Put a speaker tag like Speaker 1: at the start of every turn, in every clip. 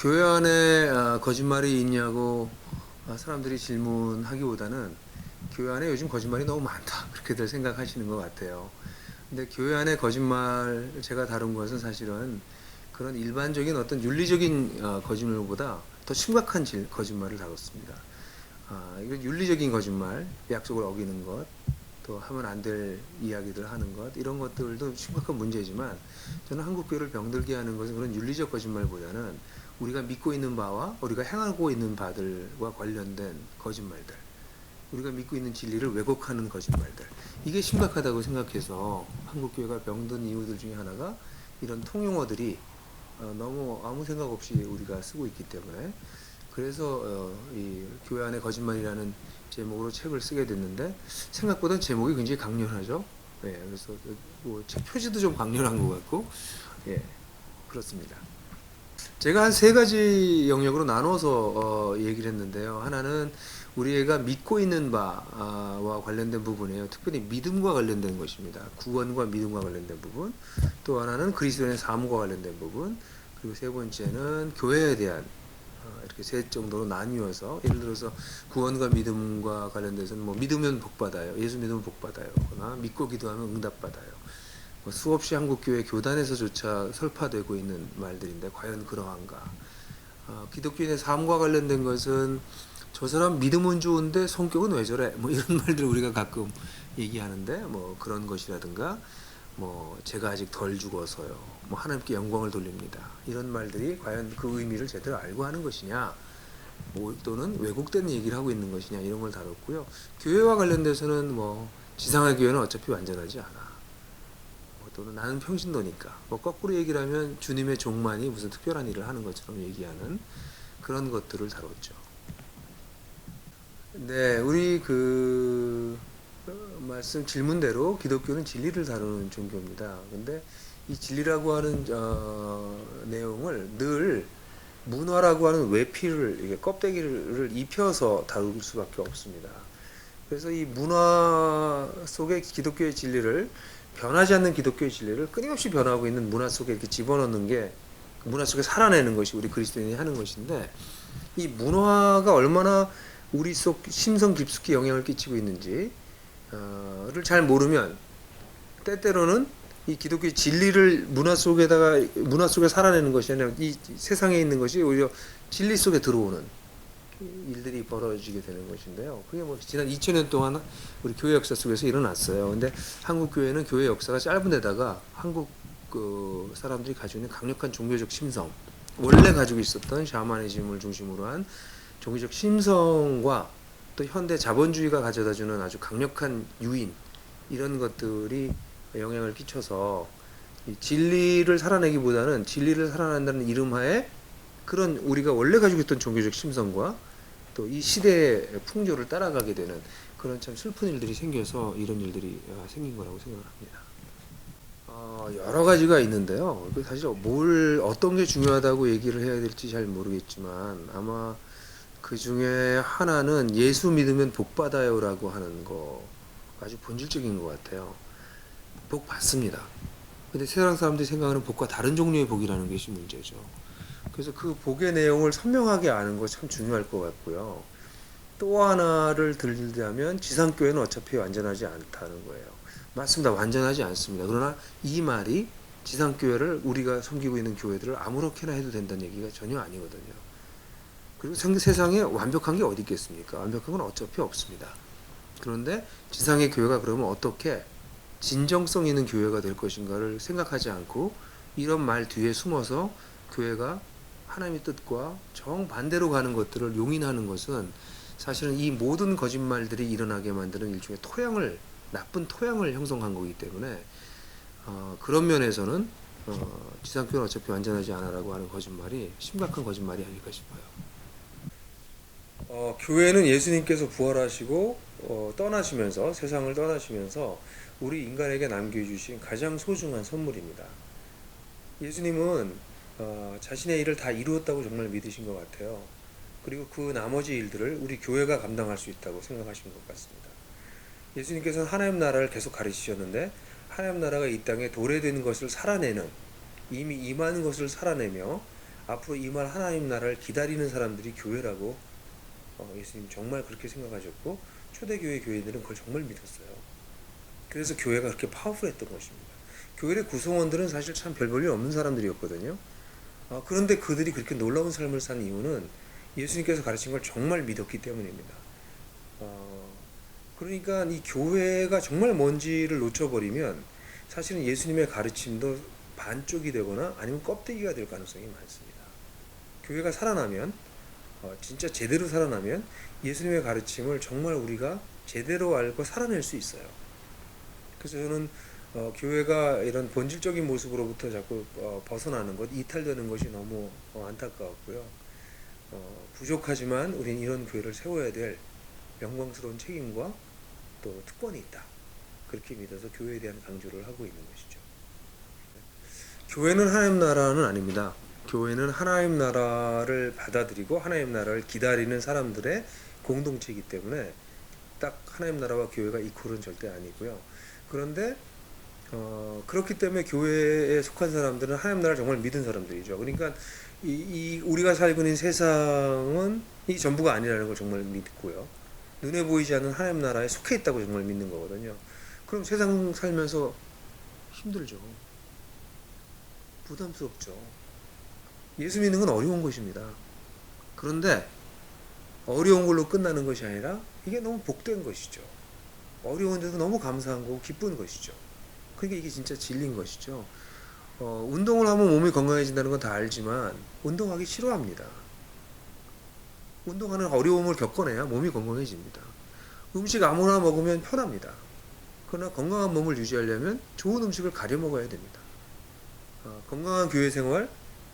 Speaker 1: 교회 안에 아, 거짓말이 있냐고 아, 사람들이 질문하기보다는 교회 안에 요즘 거짓말이 너무 많다 그렇게들 생각하시는 것 같아요. 근데 교회 안에 거짓말 제가 다룬 것은 사실은 그런 일반적인 어떤 윤리적인 어, 거짓말보다 더 심각한 질- 거짓말을 다뤘습니다. 아, 이건 윤리적인 거짓말, 약속을 어기는 것, 또 하면 안 될 이야기들 하는 것 이런 것들도 심각한 문제지만 저는 한국 교회를 병들게 하는 것은 그런 윤리적 거짓말보다는 우리가 믿고 있는 바와 우리가 행하고 있는 바들과 관련된 거짓말들, 우리가 믿고 있는 진리를 왜곡하는 거짓말들 이게 심각하다고 생각해서 한국 교회가 병든 이유들 중에 하나가 이런 통용어들이 어, 너무 아무 생각 없이 우리가 쓰고 있기 때문에 그래서 어, 이 교회 안의 거짓말이라는 제목으로 책을 쓰게 됐는데 생각보다 제목이 굉장히 강렬하죠. 예, 그래서 뭐 책 표지도 좀 강렬한 것 같고, 예, 그렇습니다. 제가 한 세 가지 영역으로 나눠서 어, 얘기를 했는데요. 하나는 우리가 믿고 있는 바와 관련된 부분이에요. 특별히 믿음과 관련된 것입니다. 구원과 믿음과 관련된 부분. 또 하나는 그리스도의 삶과 관련된 부분. 그리고 세 번째는 교회에 대한 어, 이렇게 세 정도로 나뉘어서 예를 들어서 구원과 믿음과 관련돼서는 뭐 믿으면 복 받아요. 예수 믿으면 복 받아요.거나 믿고 기도하면 응답 받아요. 뭐 수없이 한국 교회 교단에서조차 설파되고 있는 말들인데 과연 그러한가? 어, 기독교인의 삶과 관련된 것은 저 사람 믿음은 좋은데 성격은 왜 저래? 뭐 이런 말들 우리가 가끔 얘기하는데 뭐 그런 것이라든가 뭐 제가 아직 덜 죽어서요. 뭐 하나님께 영광을 돌립니다. 이런 말들이 과연 그 의미를 제대로 알고 하는 것이냐? 뭐 또는 왜곡된 얘기를 하고 있는 것이냐 이런 걸 다뤘고요. 교회와 관련돼서는 뭐 지상의 교회는 어차피 완전하지 않아. 뭐 또는 나는 평신도니까. 뭐 거꾸로 얘기를 하면 주님의 종만이 무슨 특별한 일을 하는 것처럼 얘기하는 그런 것들을 다뤘죠. 네, 우리 그 어, 말씀 질문대로 기독교는 진리를 다루는 종교입니다. 근데 이 진리라고 하는 어, 내용을 늘 문화라고 하는 외피를 이게 껍데기를 입혀서 다룰 수밖에 없습니다. 그래서 이 문화 속의 기독교의 진리를 변하지 않는 기독교의 진리를 끊임없이 변하고 있는 문화 속에 이렇게 집어넣는 게 그 문화 속에 살아내는 것이 우리 그리스도인이 하는 것인데 이 문화가 얼마나 우리 속 심성 깊숙이 영향을 끼치고 있는지를 잘 모르면 때때로는 이 기독교의 진리를 문화 속에다가 문화 속에 살아내는 것이 아니라 이 세상에 있는 것이 오히려 진리 속에 들어오는 일들이 벌어지게 되는 것인데요. 그게 뭐 지난 2000년 동안 우리 교회 역사 속에서 일어났어요. 근데 한국 교회는 교회 역사가 짧은 데다가 한국 그 사람들이 가지고 있는 강력한 종교적 심성, 원래 가지고 있었던 샤머니즘을 중심으로 한 종교적 심성과 또 현대 자본주의가 가져다주는 아주 강력한 유인 이런 것들이 영향을 끼쳐서 이 진리를 살아내기보다는 진리를 살아낸다는 이름하에 그런 우리가 원래 가지고 있던 종교적 심성과 또 이 시대의 풍조를 따라가게 되는 그런 참 슬픈 일들이 생겨서 이런 일들이 어, 생긴 거라고 생각을 합니다. 어, 여러 가지가 있는데요. 그 사실 뭘 어떤 게 중요하다고 얘기를 해야 될지 잘 모르겠지만 아마 그 중에 하나는 예수 믿으면 복 받아요라고 하는 거 아주 본질적인 것 같아요. 복 받습니다. 근데 세상 사람들이 생각하는 복과 다른 종류의 복이라는 것이 문제죠. 그래서 그 복의 내용을 선명하게 아는 거참 중요할 것 같고요. 또 하나를 들자면 지상교회는 어차피 완전하지 않다는 거예요. 맞습니다. 완전하지 않습니다. 그러나 이 말이 지상교회를 우리가 섬기고 있는 교회들을 아무렇게나 해도 된다는 얘기가 전혀 아니거든요. 그리고 생- 세상에 완벽한 게 어디 있겠습니까? 완벽한 건 어차피 없습니다. 그런데 지상의 교회가 그러면 어떻게 진정성 있는 교회가 될 것인가를 생각하지 않고 이런 말 뒤에 숨어서 교회가 하나님의 뜻과 정반대로 가는 것들을 용인하는 것은 사실은 이 모든 거짓말들이 일어나게 만드는 일종의 토양을 나쁜 토양을 형성한 거기 때문에 어, 그런 면에서는 어, 지상교회는 어차피 완전하지 않아라고 하는 거짓말이 심각한 거짓말이 아닐까 싶어요. 어, 교회는 예수님께서 부활하시고 어, 떠나시면서 세상을 떠나시면서 우리 인간에게 남겨주신 가장 소중한 선물입니다. 예수님은 어, 자신의 일을 다 이루었다고 정말 믿으신 것 같아요. 그리고 그 나머지 일들을 우리 교회가 감당할 수 있다고 생각하시는 것 같습니다. 예수님께서는 하나님 나라를 계속 가르치셨는데 하나님 나라가 이 땅에 도래되는 것을 살아내는 이미 임하는 것을 살아내며 앞으로 임할 하나님 나라를 기다리는 사람들이 교회라고 어, 예수님 정말 그렇게 생각하셨고 초대교회 교회들은 그걸 정말 믿었어요. 그래서 교회가 그렇게 파워풀했던 것입니다. 교회의 구성원들은 사실 참 별볼일 없는 사람들이었거든요. 어, 그런데 그들이 그렇게 놀라운 삶을 산 이유는 예수님께서 가르친 걸 정말 믿었기 때문입니다. 어, 그러니까 이 교회가 정말 뭔지를 놓쳐버리면 사실은 예수님의 가르침도 반쪽이 되거나 아니면 껍데기가 될 가능성이 많습니다. 교회가 살아나면 어, 진짜 제대로 살아나면 예수님의 가르침을 정말 우리가 제대로 알고 살아낼 수 있어요. 그래서 저는 어, 교회가 이런 본질적인 모습으로부터 자꾸 어, 벗어나는 것, 이탈되는 것이 너무 어, 안타까웠고요. 어, 부족하지만 우리는 이런 교회를 세워야 될 영광스러운 책임과 또 특권이 있다. 그렇게 믿어서 교회에 대한 강조를 하고 있는 것이죠. 교회는 하나님 나라는 아닙니다. 교회는 하나님 나라를 받아들이고 하나님 나라를 기다리는 사람들의 공동체이기 때문에 딱 하나님 나라와 교회가 이퀄은 절대 아니고요. 그런데 어, 그렇기 때문에 교회에 속한 사람들은 하나님 나라를 정말 믿은 사람들이죠. 그러니까 이, 이 우리가 살고 있는 세상은 이 전부가 아니라는 걸 정말 믿고요. 눈에 보이지 않는 하나님 나라에 속해 있다고 정말 믿는 거거든요. 그럼 세상 살면서 힘들죠. 부담스럽죠. 예수 믿는 건 어려운 것입니다. 그런데 어려운 걸로 끝나는 것이 아니라 이게 너무 복된 것이죠. 어려운데도 너무 감사한 거고 기쁜 것이죠. 그러니까 이게 진짜 진리인 것이죠. 어, 운동을 하면 몸이 건강해진다는 건 다 알지만 운동하기 싫어합니다. 운동하는 어려움을 겪어내야 몸이 건강해집니다. 음식 아무나 먹으면 편합니다. 그러나 건강한 몸을 유지하려면 좋은 음식을 가려 먹어야 됩니다. 어, 건강한 교회 생활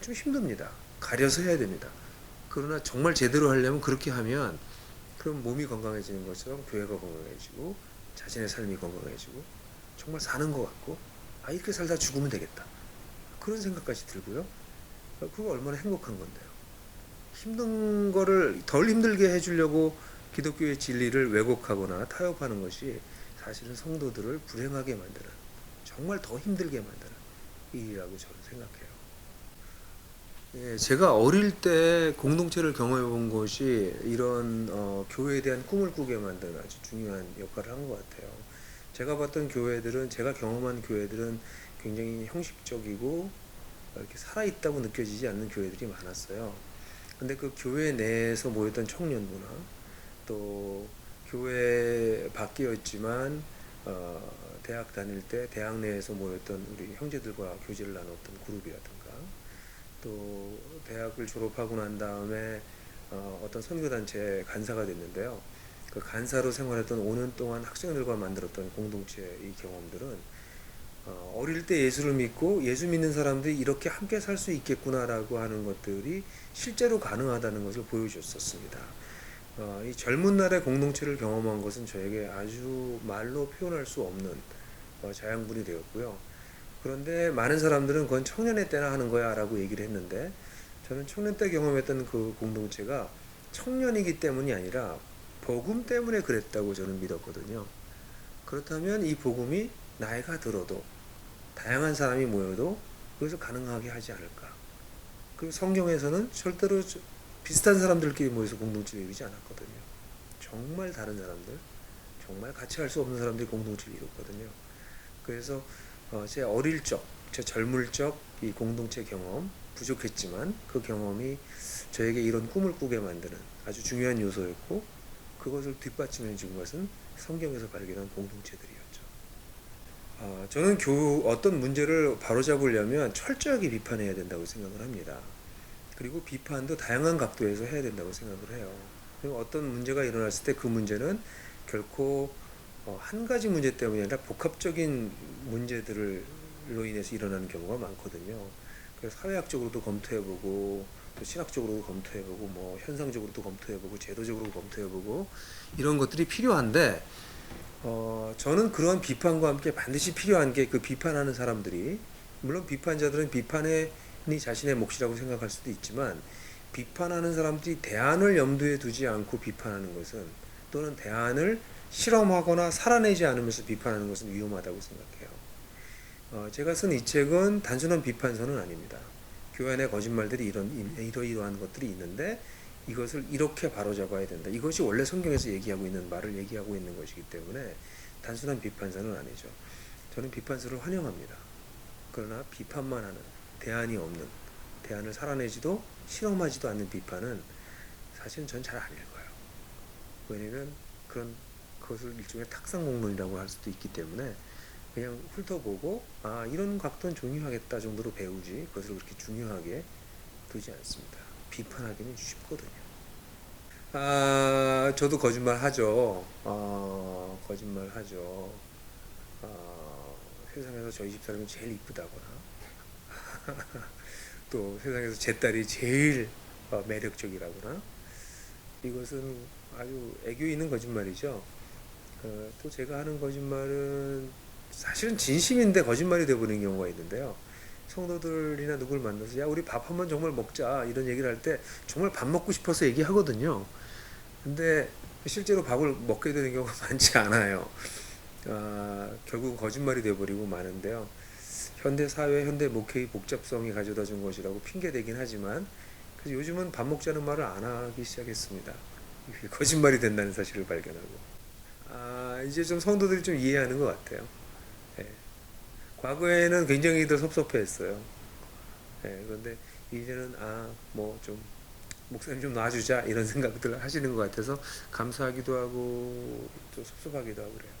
Speaker 1: 좀 힘듭니다. 가려서 해야 됩니다. 그러나 정말 제대로 하려면 그렇게 하면 그럼 몸이 건강해지는 것처럼 교회가 건강해지고 자신의 삶이 건강해지고 정말 사는 것 같고 아 이렇게 살다 죽으면 되겠다 그런 생각까지 들고요. 어, 그거 얼마나 행복한 건데요. 힘든 거를 덜 힘들게 해주려고 기독교의 진리를 왜곡하거나 타협하는 것이 사실은 성도들을 불행하게 만드는 정말 더 힘들게 만드는 일이라고 저는 생각해요. 예, 제가 어릴 때 공동체를 경험해 본 것이 이런 어, 교회에 대한 꿈을 꾸게 만드는 아주 중요한 역할을 한 것 같아요. 제가 봤던 교회들은 제가 경험한 교회들은 굉장히 형식적이고 이렇게 살아있다고 느껴지지 않는 교회들이 많았어요. 근데 그 교회 내에서 모였던 청년부나 또 교회 밖이었지만 어, 대학 다닐 때 대학 내에서 모였던 우리 형제들과 교제를 나눴던 그룹이라든가 또 대학을 졸업하고 난 다음에 어, 어떤 선교단체 간사가 됐는데요. 그 간사로 생활했던 5년 동안 학생들과 만들었던 공동체의 경험들은 어, 어릴 때 예수를 믿고 예수 믿는 사람들이 이렇게 함께 살 수 있겠구나라고 하는 것들이 실제로 가능하다는 것을 보여줬었습니다. 어, 이 젊은 날의 공동체를 경험한 것은 저에게 아주 말로 표현할 수 없는 어, 자양분이 되었고요. 그런데 많은 사람들은 그건 청년의 때나 하는 거야 라고 얘기를 했는데 저는 청년 때 경험했던 그 공동체가 청년이기 때문이 아니라 복음 때문에 그랬다고 저는 믿었거든요. 그렇다면 이 복음이 나이가 들어도 다양한 사람이 모여도 그것을 가능하게 하지 않을까. 그리고 성경에서는 절대로 비슷한 사람들끼리 모여서 공동체를 이루지 않았거든요. 정말 다른 사람들, 정말 같이 할 수 없는 사람들이 공동체를 이뤘거든요. 그래서 어, 제 어릴 적, 제 젊을 적 이 공동체 경험 부족했지만 그 경험이 저에게 이런 꿈을 꾸게 만드는 아주 중요한 요소였고 그것을 뒷받침해 준 것은 성경에서 발견한 공동체들이었죠. 아, 저는 교 어떤 문제를 바로잡으려면 철저하게 비판해야 된다고 생각을 합니다. 그리고 비판도 다양한 각도에서 해야 된다고 생각을 해요. 어떤 문제가 일어났을 때 그 문제는 결코 어, 한 가지 문제 때문이 아니라 복합적인 문제들로 인해서 일어나는 경우가 많거든요. 그래서 사회학적으로도 검토해보고 또 신학적으로도 검토해보고 뭐 현상적으로도 검토해보고 제도적으로 검토해보고 이런 것들이 필요한데 어, 저는 그러한 비판과 함께 반드시 필요한 게 그 비판하는 사람들이 물론 비판자들은 비판이 자신의 몫이라고 생각할 수도 있지만 비판하는 사람들이 대안을 염두에 두지 않고 비판하는 것은 또는 대안을 실험하거나 살아내지 않으면서 비판하는 것은 위험하다고 생각해요. 어, 제가 쓴 이 책은 단순한 비판서는 아닙니다. 교회 안에 거짓말들이 이런 이러이러한 것들이 있는데 이것을 이렇게 바로잡아야 된다. 이것이 원래 성경에서 얘기하고 있는 말을 얘기하고 있는 것이기 때문에 단순한 비판사는 아니죠. 저는 비판서를 환영합니다. 그러나 비판만 하는 대안이 없는 대안을 살아내지도 실험하지도 않는 비판은 사실은 전 잘 안 읽어요. 왜냐면 그런 그것을 일종의 탁상 공론이라고 할 수도 있기 때문에 그냥 훑어보고 아 이런 각도는 중요하겠다 정도로 배우지 그것을 그렇게 중요하게 두지 않습니다. 비판하기는 쉽거든요. 아 저도 거짓말 하죠. 어, 거짓말 하죠. 어, 세상에서 저희 집 사람이 제일 이쁘다거나 또 세상에서 제 딸이 제일 어, 매력적이라거나 이것은 아주 애교 있는 거짓말이죠. 어, 또 제가 하는 거짓말은 사실은 진심인데 거짓말이 돼버리는 경우가 있는데요. 성도들이나 누굴 만나서 야 우리 밥 한번 정말 먹자 이런 얘기를 할 때 정말 밥 먹고 싶어서 얘기하거든요. 근데 실제로 밥을 먹게 되는 경우가 많지 않아요. 아, 결국 거짓말이 돼버리고 마는데요. 현대 사회, 현대 목회의 복잡성이 가져다 준 것이라고 핑계대긴 하지만 그래서 요즘은 밥 먹자는 말을 안 하기 시작했습니다. 거짓말이 된다는 사실을 발견하고 아, 이제 좀 성도들이 좀 이해하는 것 같아요. 예. 과거에는 굉장히 더 섭섭해했어요. 예, 그런데 이제는 아 뭐 좀 목사님 좀 놔주자 이런 생각들 하시는 것 같아서 감사하기도 하고 또 섭섭하기도 하고 그래요.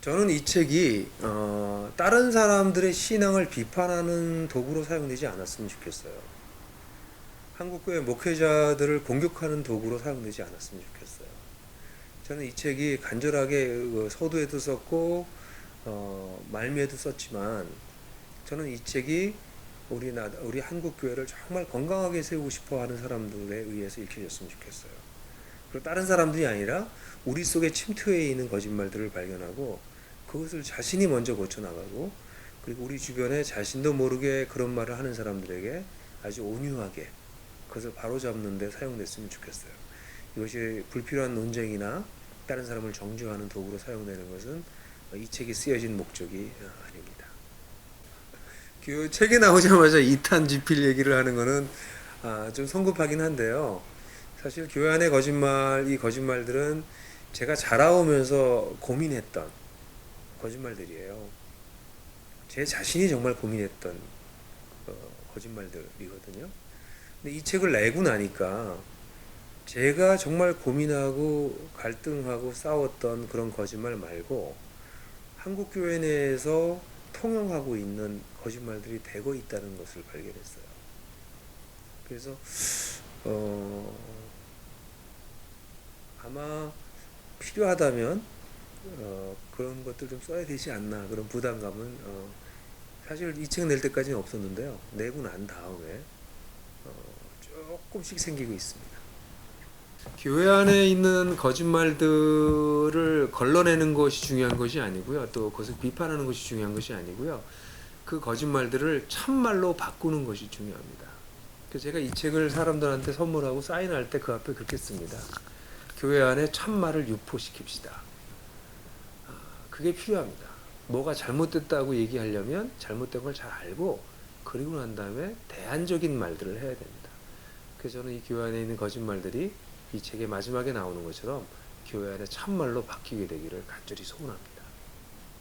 Speaker 1: 저는 이 책이 어, 다른 사람들의 신앙을 비판하는 도구로 사용되지 않았으면 좋겠어요. 한국교회 목회자들을 공격하는 도구로 사용되지 않았으면 좋겠어요. 저는 이 책이 간절하게 그 서두에도 썼고 어, 말미에도 썼지만 저는 이 책이 우리 나 우리 한국 교회를 정말 건강하게 세우고 싶어 하는 사람들에 의해서 읽혀졌으면 좋겠어요. 그리고 다른 사람들이 아니라 우리 속에 침투해 있는 거짓말들을 발견하고 그것을 자신이 먼저 고쳐 나가고 그리고 우리 주변에 자신도 모르게 그런 말을 하는 사람들에게 아주 온유하게 그것을 바로잡는 데 사용됐으면 좋겠어요. 이것이 불필요한 논쟁이나 다른 사람을 정죄하는 도구로 사용되는 것은 이 책이 쓰여진 목적이 아닙니다. 그 책에 나오자마자 이탄 지필 얘기를 하는 거는 아, 좀 성급하긴 한데요. 사실 교회 안의 거짓말, 이 거짓말들은 제가 자라오면서 고민했던 거짓말들이에요. 제 자신이 정말 고민했던 어, 거짓말들이거든요. 근데 이 책을 내고 나니까 제가 정말 고민하고 갈등하고 싸웠던 그런 거짓말 말고 한국 교회 내에서 통용하고 있는 거짓말들이 되고 있다는 것을 발견했어요. 그래서 어, 아마 필요하다면 어, 그런 것들 좀 써야 되지 않나 그런 부담감은 어, 사실 이 책 낼 때까지는 없었는데요. 내고 난 다음에 어, 조금씩 생기고 있습니다. 교회 안에 있는 거짓말들을 걸러내는 것이 중요한 것이 아니고요. 또 그것을 비판하는 것이 중요한 것이 아니고요. 그 거짓말들을 참말로 바꾸는 것이 중요합니다. 그래서 제가 이 책을 사람들한테 선물하고 사인할 때 그 앞에 그렇게 씁니다. 교회 안에 참말을 유포시킵시다. 아, 그게 필요합니다. 뭐가 잘못됐다고 얘기하려면 잘못된 걸 잘 알고 그리고 난 다음에 대안적인 말들을 해야 됩니다. 그래서 저는 이 교회 안에 있는 거짓말들이 이 책의 마지막에 나오는 것처럼 교회 안에 참말로 바뀌게 되기를 간절히 소원합니다.